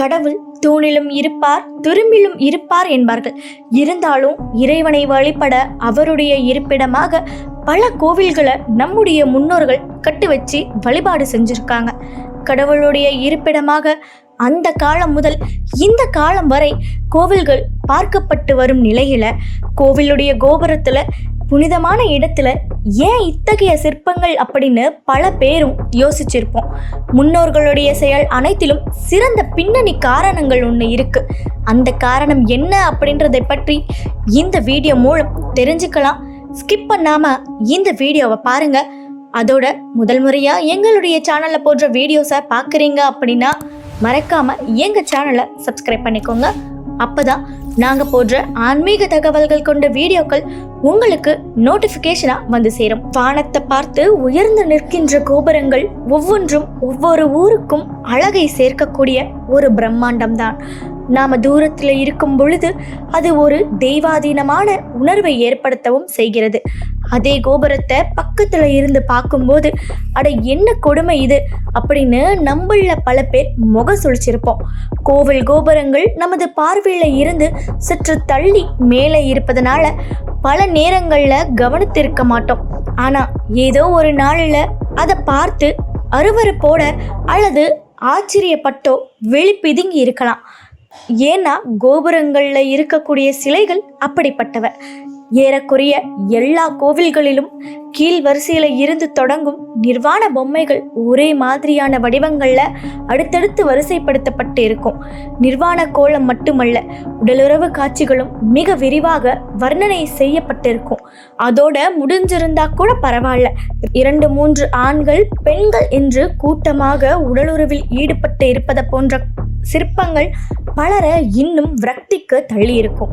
கடவுள் தூணிலும் இருப்பார் துரும்பிலும் இருப்பார் என்பார்கள். இருந்தாலும் இறைவனை வழிபட அவருடைய இருப்பிடமாக பல கோவில்களை நம்முடைய முன்னோர்கள் கட்டி வச்சு வழிபாடு செஞ்சுருக்காங்க. கடவுளுடைய இருப்பிடமாக அந்த காலம் முதல் இந்த காலம் வரை கோவில்கள் பார்க்கப்பட்டு வரும் நிலையில கோவிலுடைய கோபுரத்துல புனிதமான இடத்துல ஏன் இத்தகைய சிற்பங்கள் அப்படின்னு பல பேரும் யோசிச்சிருப்போம். முன்னோர்களுடைய செயல் அனைத்திலும் சிறந்த பின்னணி காரணங்கள் ஒன்று இருக்கு. அந்த காரணம் என்ன அப்படின்றதை பற்றி இந்த வீடியோ மூலம் தெரிஞ்சுக்கலாம். ஸ்கிப் பண்ணாமல் இந்த வீடியோவை பாருங்க. அதோட முதல் முறையாக எங்களுடைய சேனலில் போடுற வீடியோஸை பார்க்குறீங்க அப்படின்னா மறக்காமல் எங்கள் சேனலை சப்ஸ்கிரைப் பண்ணிக்கோங்க. அப்போ தான் நாங்க போடுற ஆன்மீக தகவல்கள் கொண்ட வீடியோக்கள் உங்களுக்கு நோட்டிபிகேஷனா வந்து சேரும். வானத்தை பார்த்து உயர்ந்து நிற்கின்ற கோபுரங்கள் ஒவ்வொன்றும் ஒவ்வொரு ஊருக்கும் அழகை சேர்க்கக்கூடிய ஒரு பிரம்மாண்டம் தான் நாம தூரத்தில் இருக்கும் பொழுது அது ஒரு தெய்வாதீனமான உணர்வை ஏற்படுத்தவும் செய்கிறது. அதே கோபுரத்தை பக்கத்துல இருந்து பார்க்கும்போது அட என்ன கொடுமை இது? அப்படின்னு நம்மள பல பேர் முக சுழிச்சிருப்போம். கோவில் கோபுரங்கள் நமது பார்வையில இருந்து சற்று தள்ளி மேலே இருப்பதனால பல நேரங்கள்ல கவனித்திருக்க மாட்டோம். ஆனா ஏதோ ஒரு நாளில் அதை பார்த்து அருவருப்போட அல்லது ஆச்சரியப்பட்டோ வெளிப்பிதுங்கி இருக்கலாம். ஏன்னா கோபுரங்களில் இருக்கக்கூடிய சிலைகள் அப்படிப்பட்டவ. ஏறக்குறைய எல்லா கோவில்களிலும் கீழ் வரிசையில் இருந்து தொடங்கும் நிர்வாண பொம்மைகள் ஒரே மாதிரியான வடிவங்களில் அடுத்தடுத்து வரிசைப்படுத்தப்பட்டு இருக்கும். நிர்வாண கோலம் மட்டுமல்ல உடலுறவு காட்சிகளும் மிக விரிவாக வர்ணனை செய்யப்பட்டிருக்கும். அதோட முடிஞ்சிருந்தா கூட பரவாயில்ல. இரண்டு மூன்று ஆண்கள் பெண்கள் என்று கூட்டமாக உடலுறவில் ஈடுபட்டு இருப்பதை போன்ற சிற்பங்கள் பலரை இன்னும் விரக்திக்கு தள்ளி இருக்கும்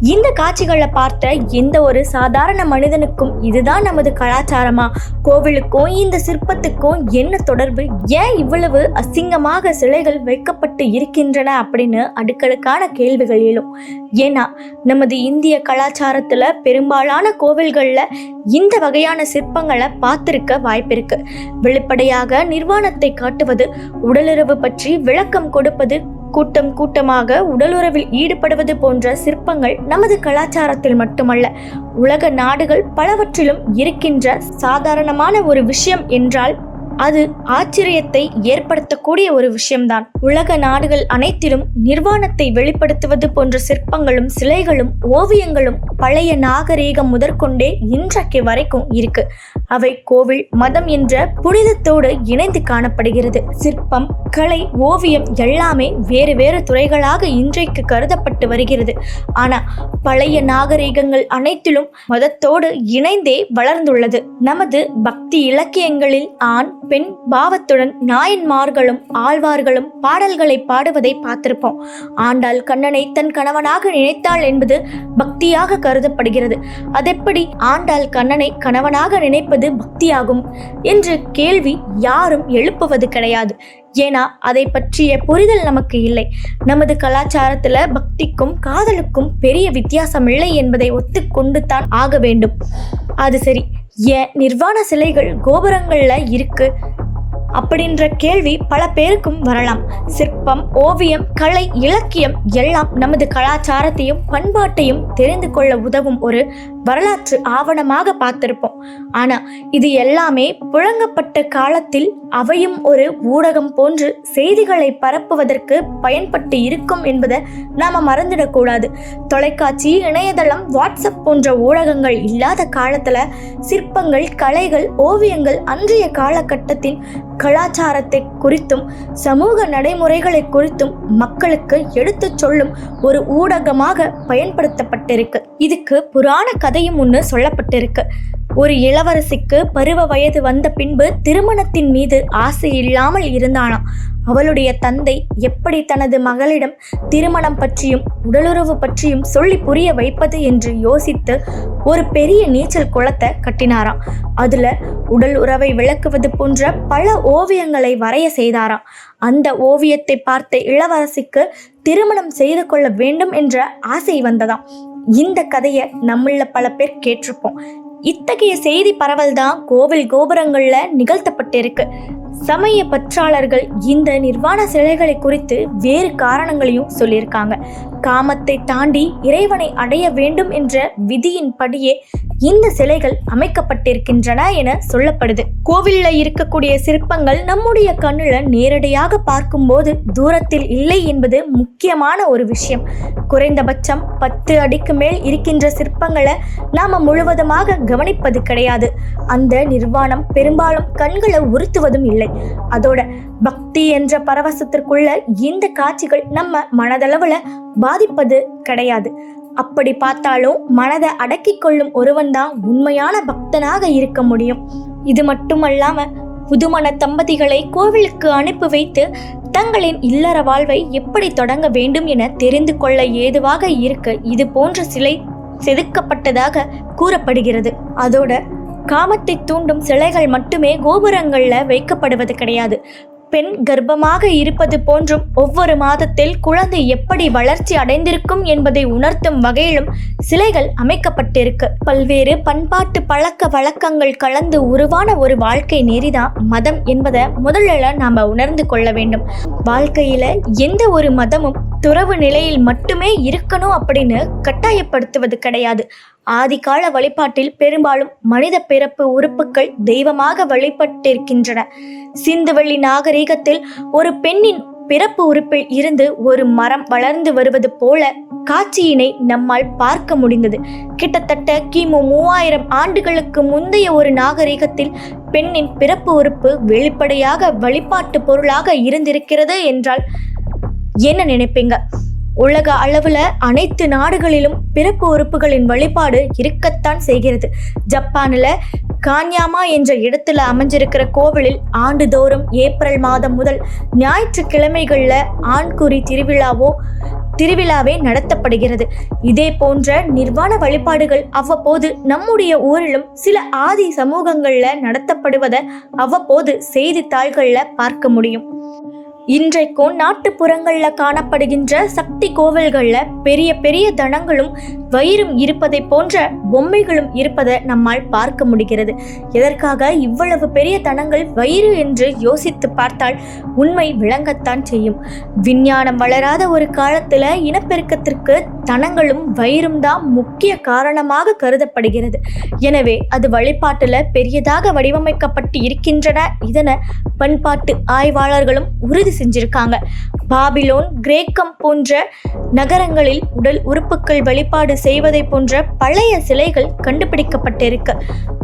இந்த காட்சிகளை பார்த்த எந்த ஒரு சாதாரண மனிதனுக்கும் இதுதான் நமது கலாச்சாரமா? கோவிலுக்கும் இந்த சிற்பத்துக்கும் என்ன தொடர்பு? ஏன் இவ்வளவு அசிங்கமாக சிலைகள் வைக்கப்பட்டு இருக்கின்றன அப்படின்னு அடுக்கடுக்கான கேள்விகள் எழும் ஏன்னா நமது இந்திய கலாச்சாரத்துல பெரும்பாலான கோவில்கள்ல இந்த வகையான சிற்பங்களை பார்த்திருக்க வாய்ப்பிருக்கு. வெளிப்படையாக நிர்வாணத்தை காட்டுவது உடலுறவு பற்றி விளக்கம் கொடுப்பது கூட்டம் கூட்டமாக உடலுறவில் ஈடுபடுவது போன்ற சிற்பங்கள் நமது கலாச்சாரத்தில் மட்டுமல்ல உலக நாடுகள் பலவற்றிலும் இருக்கின்ற சாதாரணமான ஒரு விஷயம் என்றால் அது ஆச்சரியத்தை ஏற்படுத்தக்கூடிய ஒரு விஷயம்தான். உலக நாடுகள் அனைத்திலும் நிர்வாணத்தை வெளிப்படுத்துவது போன்ற சிற்பங்களும் சிலைகளும் ஓவியங்களும் பழைய நாகரீகம் முதற்கொண்டே இன்றைக்கு வரைக்கும் இருக்கு. அவை கோவில் மதம் என்ற புனிதத்தோடு இணைந்து காணப்படுகிறது. சிற்பம் கலை ஓவியம் எல்லாமே வேறு வேறு துறைகளாக இன்றைக்கு கருதப்பட்டு வருகிறது. ஆனா பழைய நாகரீகங்கள் அனைத்திலும் மதத்தோடு இணைந்தே வளர்ந்துள்ளது. நமது பக்தி இலக்கியங்களில் ஆண் பெண் பாவத்துடன் நாயன்மார்களும் ஆழ்வார்களும் பாடல்களை பாடுவதை பார்த்திருப்போம். ஆண்டாள் கண்ணனை தன் கணவனாக நினைத்தாள் என்பது பக்தியாக கருதப்படுகிறது. அதெப்படி ஆண்டாள் கண்ணனை கணவனாக நினைப்பது பக்தியாகும் என்ற கேள்வி யாரும் எழுப்புவது கிடையாது. ஏன்னா அதை பற்றிய புரிதல் நமக்கு இல்லை. நமது கலாச்சாரத்துல பக்திக்கும் காதலுக்கும் பெரிய வித்தியாசம் இல்லை என்பதை ஒத்துக்கொண்டு தான் ஆக வேண்டும். அது சரி. ஏன் நிர்வாண சிலைகள் கோபுரங்கள்ல இருக்கு? அப்படின்ற கேள்வி பல பேருக்கும் வரலாம். சிற்பம் ஓவியம் கலை இலக்கியம் எல்லாம் நமது கலாச்சாரத்தையும் பண்பாட்டையும் தெரிந்து கொள்ள உதவும் ஒரு வரலாற்று ஆவணமாக பார்த்திருப்போம். ஆனா இது எல்லாமே புழங்கப்பட்ட காலத்தில் அவையும் ஒரு ஊடகம் போன்று செய்திகளை பரப்புவதற்கு பயன்பட்டு இருக்கும் என்பதை நாம மறந்துடக்கூடாது. தொலைக்காட்சி இணையதளம் வாட்ஸ்அப் போன்ற ஊடகங்கள் இல்லாத காலத்துல சிற்பங்கள் கலைகள் ஓவியங்கள் அன்றைய காலகட்டத்தின் கலாச்சாரத்தை குறித்தும் சமூக நடைமுறைகளை குறித்தும் மக்களுக்கு எடுத்துச் சொல்லும் ஒரு ஊடகமாக பயன்படுத்தப்பட்டிருக்கு. இதுக்கு புராண கதையும் ஒன்று சொல்லப்பட்டிருக்கு. ஒரு இளவரசிக்கு பருவ வயது வந்த பின்பு திருமணத்தின் மீது ஆசை இல்லாமல் இருந்தானாம். அவளுடைய தந்தை எப்படி தனது மகளிடம் திருமணம் பற்றியும் உடலுறவு பற்றியும் சொல்லி புரிய வைப்பது என்று யோசித்து ஒரு பெரிய நீச்சல் குளத்தை கட்டினாராம். அதுல உடல் உறவை விளக்குவது போன்ற பல ஓவியங்களை வரைய செய்தாராம். அந்த ஓவியத்தை பார்த்த இளவரசிக்கு திருமணம் செய்து கொள்ள வேண்டும் என்ற ஆசை வந்ததாம். இந்த கதையை நம்மள பல பேர் கேட்டிருப்போம். இத்தகைய செய்தி பரவல் தான் கோவில் கோபுரங்களில் நிகழ்த்தப்பட்டிருக்கு. சமய பற்றாளர்கள் இந்த நிர்வாண சிலைகளை குறித்து வேறு காரணங்களையும் சொல்லியிருக்காங்க. காமத்தை தாண்டி இறைவனை அடைய வேண்டும் என்ற விதியின்படியே இந்த சிலைகள் அமைக்கப்பட்டிருக்கின்றன என சொல்லப்படுது. கோவில்ல இருக்கக்கூடிய சிற்பங்கள் நம்முடைய கண்ணுல நேரடியாக பார்க்கும்போது தூரத்தில் இல்லை என்பது முக்கியமான ஒரு விஷயம். குறைந்தபட்சம் பத்து அடிக்கு மேல் இருக்கின்ற சிற்பங்களை நாம முழுவதுமாக கவனிப்பது கிடையாது. அந்த நிர்வாணம் பெரும்பாலும் கண்களை உறுத்துவதும் இல்லை. அதோட பக்தி என்ற பரவசத்திற்குள்ள இந்த காட்சிகள் நம்ம மனதளவுல பாதிப்பது கிடையாது. அப்படி பார்த்தாலும் மனதை அடக்கி கொள்ளும் ஒருவன்தான் உண்மையான பக்தனாக இருக்க முடியும். இது மட்டுமல்லாம புதுமண தம்பதிகளை கோவிலுக்கு அனுப்பி வைத்து தங்களின் இல்லற வாழ்வை எப்படி தொடங்க வேண்டும் என தெரிந்து கொள்ள ஏதுவாக இருக்க. இது போன்ற சிலை செதுக்கப்பட்டதாக கூறப்படுகிறது. அதோட காமத்தை தூண்டும் சிலைகள் மட்டுமே கோபுரங்களில் வைக்கப்படுவது கிடையாது. பெண் கர்ப்பமாக இருப்பது போன்றும் ஒவ்வொரு மாதத்தில் குழந்தை எப்படி வளர்ச்சி அடைந்திருக்கும் என்பதை உணர்த்தும் வகையிலும் சிலைகள் அமைக்கப்பட்டிருக்கு. பல்வேறு பண்பாட்டு பழக்க வழக்கங்கள் கலந்து உருவான ஒரு வாழ்க்கை நெறிதான் மதம் என்பதை முதல்ல நாம உணர்ந்து கொள்ள வேண்டும். வாழ்க்கையில எந்த ஒரு மதமும் துறவு நிலையில் மட்டுமே இருக்கணும் அப்படின்னு கட்டாயப்படுத்துவது கிடையாது. ஆதிகால வழிபாட்டில் பெரும்பாலும் மனித பிறப்பு உறுப்புகள் தெய்வமாக வழிபட்டிருக்கின்றன. சிந்துவெளி நாகரீகத்தில் ஒரு பெண்ணின் பிறப்பு உறுப்பில் இருந்து ஒரு மரம் வளர்ந்து வருவது போல காட்சியினை நம்மால் பார்க்க முடிந்தது. கிட்டத்தட்ட கிமு மூவாயிரம் ஆண்டுகளுக்கு முந்தைய ஒரு நாகரீகத்தில் பெண்ணின் பிறப்பு உறுப்பு வெளிப்படையாக வழிபாட்டு பொருளாக இருந்திருக்கிறது என்றால் என்ன நினைப்பீங்க? உலக அளவில் அனைத்து நாடுகளிலும் பிறப்பு உறுப்புகளின் வழிபாடு இருக்கத்தான் செய்கிறது. ஜப்பானில் கான்யாமா என்ற இடத்துல அமைஞ்சிருக்கிற கோவிலில் ஆண்டுதோறும் ஏப்ரல் மாதம் முதல் ஞாயிற்றுக்கிழமைகளில் ஆண்குறி திருவிழாவோ திருவிழாவே நடத்தப்படுகிறது. இதே போன்ற நிர்வாண வழிபாடுகள் அவ்வப்போது நம்முடைய ஊரிலும் சில ஆதி சமூகங்களில் நடத்தப்படுவதை அவ்வப்போது செய்தித்தாள்களில் பார்க்க முடியும். இன்றைக்கும் நாட்டுப்புறங்களில் காணப்படுகின்ற சக்தி கோவில்களில் பெரிய பெரிய தனங்களும் வயிறும் இருப்பதை போன்ற பொம்மைகளும் இருப்பதை நம்மால் பார்க்க முடிகிறது. எதற்காக இவ்வளவு பெரிய தனங்கள் வயிறு என்று யோசித்து பார்த்தால் உண்மை விளங்கத்தான் செய்யும். விஞ்ஞானம் வளராத ஒரு காலத்தில் இனப்பெருக்கத்திற்கு தனங்களும் வயிறும் தான் முக்கிய காரணமாக கருதப்படுகிறது. எனவே அது வழிபாட்டில் பெரியதாக வடிவமைக்கப்பட்டு இருக்கின்றன இதனை பண்பாட்டு ஆய்வாளர்களும் உறுதி செஞ்சிருக்காங்க. பாபிலோன் கிரேக்கம் போன்ற நகரங்களில் உடல் உறுப்புகள் வழிபாடு செய்வதை போன்ற பழைய சிலைகள் கண்டுபிடிக்கப்பட்டிருக்கு.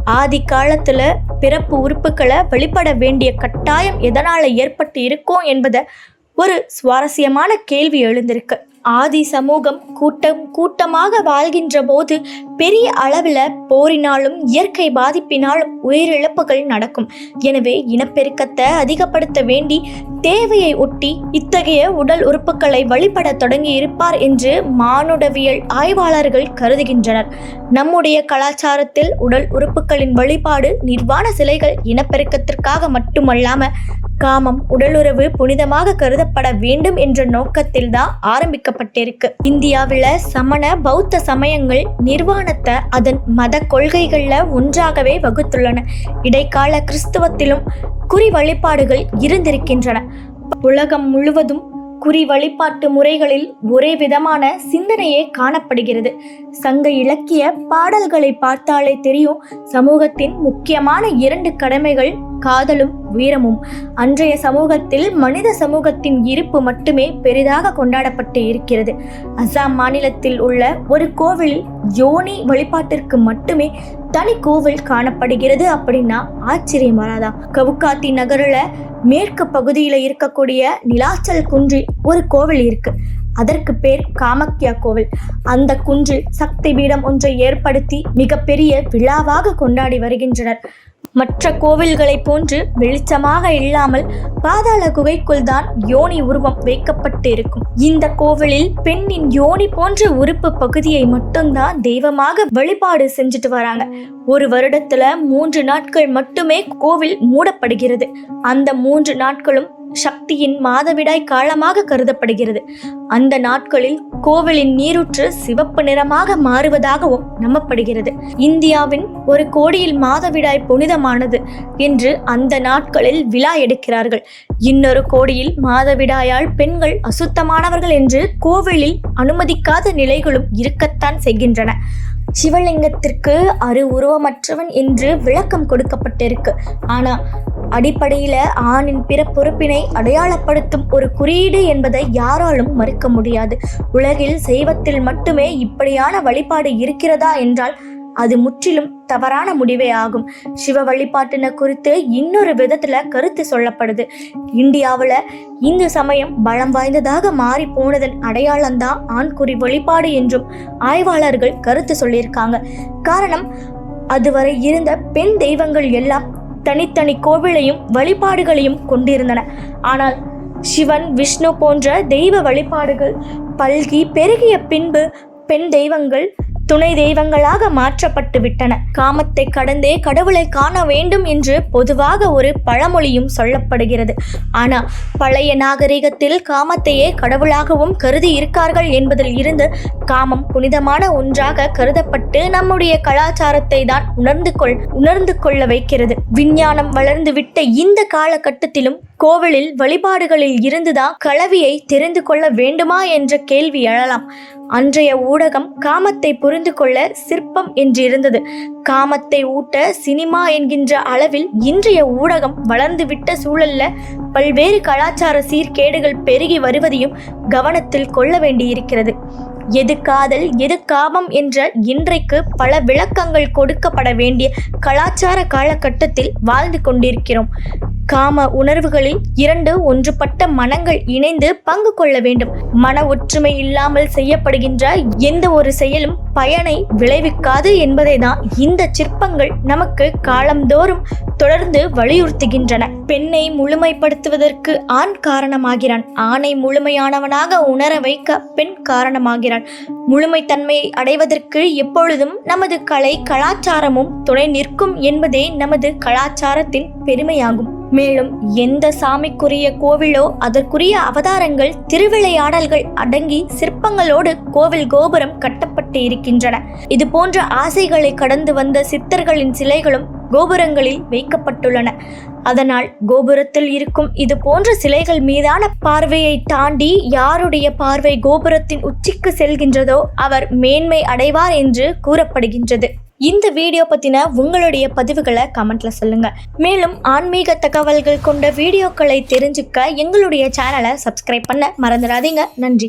ஆதி காலத்துல பிறப்பு உறுப்புகளை வழிபட வேண்டிய கட்டாயம் எதனால ஏற்பட்டு இருக்கும் என்பதை ஒரு சுவாரஸ்யமான கேள்வி எழுந்திருக்கு. ஆதி சமூகம் கூட்டம் கூட்டமாக வாழ்கின்ற போது பெரிய அளவில் போரினாலும் இயற்கை பாதிப்பினாலும் உயிரிழப்புகள் நடக்கும். எனவே இனப்பெருக்கத்தை அதிகப்படுத்த வேண்டி தேவையை ஒட்டி இத்தகைய உடல் உறுப்புகளை வழிபட தொடங்கி இருப்பார் என்று மானுடவியல் ஆய்வாளர்கள் கருதுகின்றனர். நம்முடைய கலாச்சாரத்தில் உடல் உறுப்புகளின் வழிபாடு நிர்வாண சிலைகள் இனப்பெருக்கத்திற்காக மட்டுமல்லாம காமம் உடலுறவு புனிதமாக கருதப்பட வேண்டும் என்ற நோக்கத்தில் தான் ஆரம்பிக்க ஆரம்பிக்கப்பட்டிருக்கு இந்தியாவில் சமண பௌத்த சமயங்கள் நிர்வாணத்தை அதன் மத கொள்கைகள்ல ஒன்றாகவே வகுத்துள்ளன. இடைக்கால கிறிஸ்துவத்திலும் குறி வழிபாடுகள் இருந்திருக்கின்றன. உலகம் முழுவதும் குறி வழிபாட்டு முறைகளில் ஒரே விதமான சிந்தனையே காணப்படுகிறது. சங்க இலக்கிய பாடல்களை பார்த்தாலே தெரியும் சமூகத்தின் முக்கியமான இரண்டு கடமைகள் காதலும் வீரமும். அன்றைய சமூகத்தில் மனித சமூகத்தின் இருப்பு மட்டுமே பெரிதாக கொண்டாடப்பட்டு இருக்கிறது. அசாம் மாநிலத்தில் உள்ள ஒரு கோவிலில் யோனி வழிபாட்டிற்கு மட்டுமே தனி கோவில் காணப்படுகிறது அப்படின்னா ஆச்சரியம் வராதான் கவுகாத்தி நகரில் மேற்கு பகுதியில் இருக்கக்கூடிய நிலாச்சல் குன்றில் ஒரு கோவில் இருக்கு. அதற்கு பேர் காமக்யா கோவில். அந்த குன்றில் சக்தி பீடம் ஒன்றை ஏற்படுத்தி மிகப்பெரிய விழாவாக கொண்டாடி வருகின்றனர். மற்ற கோவில்களைப் போன்று வெளிச்சமாக இல்லாமல் பாதாள குகைக்குள் தான் யோனி உருவம் வைக்கப்பட்டு இருக்கும் இந்த கோவிலில் பெண்ணின் யோனி போன்ற உறுப்பு பகுதியை மட்டும்தான் தெய்வமாக வழிபாடு செஞ்சுட்டு வராங்க. ஒரு வருடத்துல மூன்று நாட்கள் மட்டுமே கோவில் மூடப்படுகிறது. அந்த மூன்று நாட்களும் சக்தியின் மாதவிடாய் காலமாக கருதப்படுகிறது. அந்த நாட்களில் கோவிலின் நீரூற்று சிவப்பு நிறமாக மாறுவதாகவும் நம்பப்படுகிறது. இந்தியாவின் ஒரு கோடியில் மாதவிடாய் புனிதமானது என்று அந்த நாட்களில் விழா எடுக்கிறார்கள். இன்னொரு கோடியில் மாதவிடாயால் பெண்கள் அசுத்தமானவர்கள் என்று கோவிலில் அனுமதிக்காத நிலைகளும் இருக்கத்தான் செய்கின்றன. சிவலிங்கத்திற்கு அரு உருவமற்றவன் என்று விளக்கம் கொடுக்கப்பட்டிருக்கு. ஆனா அடிப்படையில ஆணின் பிற பொறுப்பினை அடையாளப்படுத்தும் ஒரு குறியீடு என்பதை யாராலும் மறுக்க முடியாது. உலகில் செய்வத்தில் மட்டுமே இப்படியான வழிபாடு இருக்கிறதா என்றால் அது முற்றிலும் தவறான முடிவே ஆகும். சிவ வழிபாட்டின குறித்து இன்னொரு விதத்துல கருத்து சொல்லப்படுது. இந்தியாவில் இந்து சமயம் பலம் வாய்ந்ததாக மாறி போனதன் அடையாளம்தான் ஆண்குறி வழிபாடு என்றும் ஆய்வாளர்கள் கருத்து சொல்லியிருக்காங்க. காரணம் அதுவரை இருந்த பெண் தெய்வங்கள் எல்லாம் தனித்தனி கோவிலையும் வழிபாடுகளையும் கொண்டிருந்தன. ஆனால் சிவன் விஷ்ணு போன்ற தெய்வ வழிபாடுகள் பல்கி பெருகிய பின்பு பெண் தெய்வங்கள் துணை தெய்வங்களாக மாற்றப்பட்டு விட்டன. காமத்தை கடந்தே கடவுளை காண வேண்டும் என்று பொதுவாக ஒரு பழமொழியும் சொல்லப்படுகிறது. ஆனால் பழைய நாகரிகத்தில் காமத்தையே கடவுளாகவும் கருதி இருக்கார்கள் என்பதில் இருந்து காமம் புனிதமான ஒன்றாக கருதப்பட்டு நம்முடைய கலாச்சாரத்தை தான் உணர்ந்து கொள் உணர்ந்து கொள்ள வைக்கிறது. விஞ்ஞானம் வளர்ந்துவிட்ட இந்த காலகட்டத்திலும் கோவிலில் வழிபாடுகளில் இருந்துதான் கலவியை தெரிந்து கொள்ள வேண்டுமா என்ற கேள்வி எழலாம். அன்றைய ஊடகம் காமத்தை புரிந்து கொள்ள சிற்பம் என்றிருந்தது. காமத்தை ஊட்ட சினிமா என்கின்ற அளவில் இன்றைய ஊடகம் வளர்ந்துவிட்ட சூழல்ல பல்வேறு கலாச்சார சீர்கேடுகள் பெருகி வருவதையும் கவனத்தில் கொள்ள வேண்டியிருக்கிறது. எது காதல் எது காமம் என்ற இன்றைக்கு பல விளக்கங்கள் கொடுக்கப்பட வேண்டிய கலாச்சார காலகட்டத்தில் வாழ்ந்து கொண்டிருக்கிறோம். காம உணர்வுகளில் இரண்டு ஒன்றுபட்ட மனங்கள் இணைந்து பங்கு கொள்ள வேண்டும். மன ஒற்றுமை இல்லாமல் செய்யப்படுகின்ற எந்த ஒரு செயலும் பயனை விளைவிக்காது என்பதை தான் இந்த சிற்பங்கள் நமக்கு காலந்தோறும் தொடர்ந்து வலியுறுத்துகின்றன. பெண்ணை முழுமைப்படுத்துவதற்கு ஆண் காரணமாகிறான். ஆணை முழுமையானவனாக உணர வைக்க பெண் காரணமாகிறான். முழுமைத்தன்மையை அடைவதற்கு எப்பொழுதும் நமது கலை கலாச்சாரமும் துணை நிற்கும் என்பதே நமது கலாச்சாரத்தின் பெருமையாகும். மேலும் எந்த சாமிக்குரிய கோவிலோ அதற்குரிய அவதாரங்கள் திருவிளையாடல்கள் அடங்கி சிற்பங்களோடு கோவில் கோபுரம் கட்டப்பட்டு இருக்கின்றன. இது போன்ற ஆசைகளை கடந்து வந்த சித்தர்களின் சிலைகளும் கோபுரங்களில் வைக்கப்பட்டுள்ளன. அதனால் கோபுரத்தில் இருக்கும் இது போன்ற சிலைகள் மீதான பார்வையை தாண்டி யாருடைய பார்வை கோபுரத்தின் உச்சிக்கு செல்கின்றதோ அவர் மேன்மை அடைவார் என்று கூறப்படுகின்றது. இந்த வீடியோ பற்றின உங்களுடைய பதிவுகளை கமெண்ட்ல சொல்லுங்க. மேலும் ஆன்மீக தகவல்கள் கொண்ட வீடியோக்களை தெரிஞ்சுக்க எங்களுடைய சேனலை சப்ஸ்கிரைப் பண்ண மறந்துடாதீங்க. நன்றி.